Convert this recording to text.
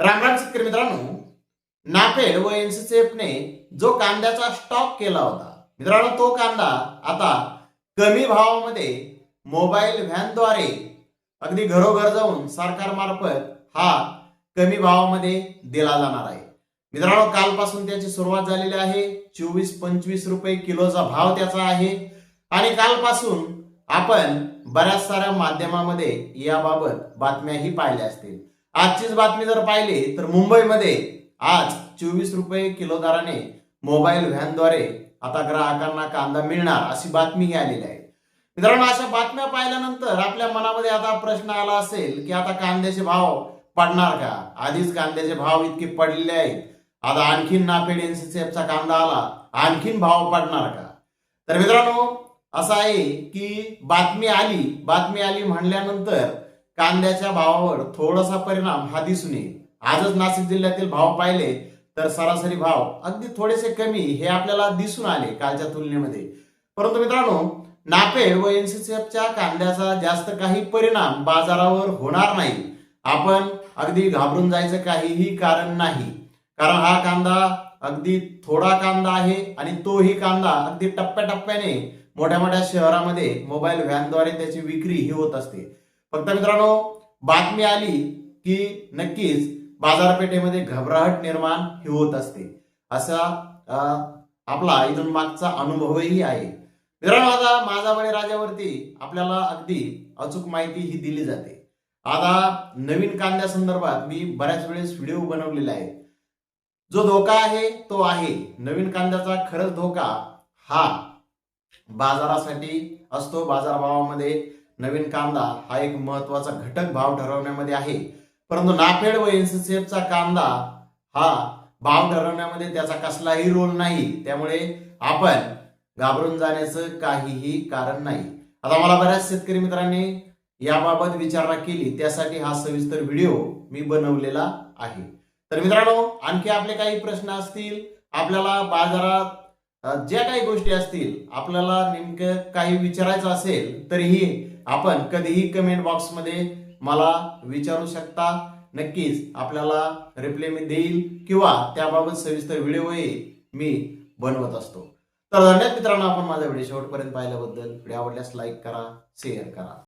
रामराम शेतकरी मित्रांनो नाफेड व एनसीसीएफने जो कांद्याचा स्टॉक केला होता मित्रांनो तो कांदा आता कमी भावामध्ये मोबाईल व्हॅनद्वारे अगदी घरोघर जाऊन सरकारमार्फत हा कमी भावामध्ये दिला जाणार आहे. मित्रांनो कालपासून त्याची सुरुवात झालेली आहे. चोवीस पंचवीस रुपये किलोचा भाव त्याचा आहे. आणि कालपासून आपण बऱ्याच साऱ्या माध्यमामध्ये याबाबत बातम्याही पाहिल्या असतील. आजचीच बातमी जर पाहिली तर मुंबईमध्ये आज चोवीस रुपये किलो दराने मोबाईल व्हॅनद्वारे आता ग्राहकांना कांदा मिळणार अशी बातमीही आलेली आहे. मित्रांनो अशा बातम्या पाहिल्यानंतर आपल्या मनामध्ये आता प्रश्न आला असेल की आता कांद्याचे भाव पडणार का? आधीच कांद्याचे भाव इतके पडलेले आहेत. आता आणखीन नाफेड एनसीसीएफचा कांदा आला आणखीन भाव पडणार का? तर मित्रांनो असं आहे की बातमी आली बातमी आली म्हणल्यानंतर कांद्याच्या भावावर थोडासा परिणाम हा दिसून येईल. आजच नाशिक जिल्ह्यातील भाव पाहिले तर सरासरी भाव अगदी थोडेसे कमी हे आपल्याला दिसून आले कालच्या तुलनेमध्ये. परंतु मित्रांनो नापे व एनसीसीएफच्या कांद्याचा जास्त काही परिणाम बाजारावर होणार नाही. आपण अगदी घाबरून जायचं काहीही कारण नाही. कारण हा कांदा अगदी थोडा कांदा आहे आणि तोही कांदा अगदी टप्प्याटप्प्याने मोठ्या मोठ्या शहरामध्ये मोबाईल व्हॅनद्वारे त्याची विक्री ही होत असते. फक्त मित्रांनो बातमी आली की नक्कीच बाजारपेठेमध्ये घबराहट निर्माण ही होत असते. असा आपला इथून मागचा अनुभवही आहे. मित्रांनो आता माझा बळी राजावरती आपल्याला अगदी अचूक माहिती ही दिली जाते. आता नवीन कांद्या संदर्भात मी बऱ्याच वेळेस व्हिडिओ बनवलेला आहे. जो धोका आहे तो आहे. नवीन कांद्याचा खरंच धोका हा बाजारासाठी असतो बाजारभावामध्ये नवीन कांदा हा एक महत्त्वाचा घटक भाव ठरवण्यामध्ये आहे. परंतु नाफेड व एनसीसीएफचा कांदा हा भाव ठरवण्यामध्ये त्याचा कसलाही रोल नाही. त्यामुळे आपण घाबरून जाण्याचं काहीही कारण नाही. आता मला बऱ्याच शेतकरी मित्रांनी याबाबत विचारणा केली. त्यासाठी हा सविस्तर व्हिडिओ मी बनवलेला आहे. तर मित्रांनो आणखी आपले काही प्रश्न असतील आपल्याला बाजारात ज्या काही गोष्टी असतील आपल्याला नेमकं काही विचारायचं असेल तरीही आपण कधीही कमेंट बॉक्समध्ये मला विचारू शकता. नक्कीच आपल्याला रिप्लाय मी देईल किंवा त्याबाबत सविस्तर व्हिडिओही मी बनवत असतो. तर धन्यवाद मित्रांनो आपण माझा व्हिडिओ शेवटपर्यंत पाहिल्याबद्दल. व्हिडिओ आवडल्यास लाईक करा शेअर करा.